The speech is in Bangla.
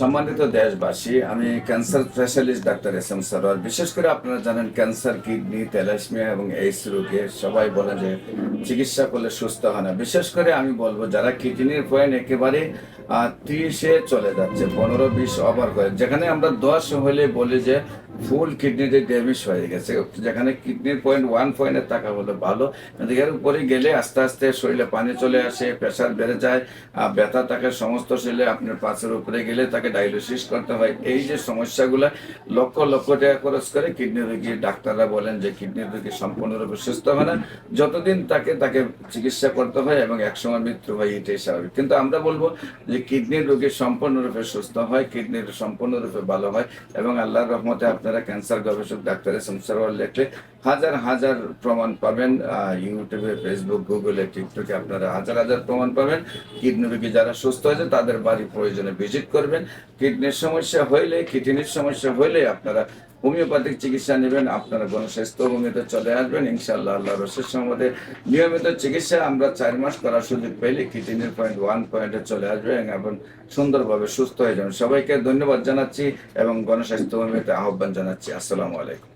সম্মানিত দেশবাসী, আমি cancer specialist doctor S M Sarwar বিশেষ করে আপনারা জানেন, ক্যান্সার, কিডনি তেলাসমিয়া এবং এইস রোগে সবাই বলে যে চিকিৎসা করলে সুস্থ হয় না। বিশেষ করে আমি বলব, যারা কিডনির পয়েন্ট একেবারে ত্রিশে চলে যাচ্ছে, পনেরো, বিশ অভার করে, যেখানে আমরা দশ হলে বলি যে ফুল কিডনিতে ড্যামেজ হয়ে গেছে। যেখানে কিডনির পয়েন্ট ওয়ান পয়েন্টের টাকা হলো ভালো। এর উপরে গেলে আস্তে আস্তে শরীরে পানি চলে আসে প্রেশার বেড়ে যায়, আর ব্যথা থাকে সমস্ত শরীরে। আপনার পাঁচের উপরে গেলে তাকে ডায়ালিসিস করতে হয়। এই যে সমস্যাগুলো লক্ষ লক্ষ টাকা খরচ করে কিডনি রোগী, ডাক্তাররা বলেন যে কিডনি রোগী সম্পূর্ণরূপে সুস্থ হয় না। যতদিন তাকে তাকে চিকিৎসা করতে হয় এবং একসময় মৃত্যু হয়, এটাই স্বাভাবিক। কিন্তু আমরা বলব যে কিডনির রোগী সম্পূর্ণরূপে সুস্থ হয় কিডনির সম্পূর্ণরূপে ভালো হয় এবং আল্লাহর রহমতে আপনারা ক্যান্সার গবেষক ডাক্তারের সংসার লেখলে হাজার হাজার প্রমাণ পাবেন ইউটিউবে ফেসবুক গুগলে টিকটকে আপনারা হাজার হাজার প্রমাণ পাবেন। কিডনি রোগী যারা সুস্থ হয়েছে তাদের বাড়ি প্রয়োজনে ভিজিট করবেন। কিডনির সমস্যা হইলে, কিডনির সমস্যা হইলে আপনারা হোমিওপ্যাথিক চিকিৎসা নেবেন, আপনারা গণস্বাস্থ্য হোমিওতে চলে আসবেন ইনশাল্লাহ আল্লাহ রসের সম্বন্ধে নিয়মিত চিকিৎসা আমরা চার মাস করার সুযোগ পেলে কিডনির পয়েন্ট ওয়ান পয়েন্টে চলে আসবেন এবং সুন্দরভাবে সুস্থ হয়ে যাবেন। সবাইকে ধন্যবাদ জানাচ্ছি এবং গণস্বাস্থ্য হোমিওতে আহ্বান জানাচ্ছি। আসসালামু আলাইকুম।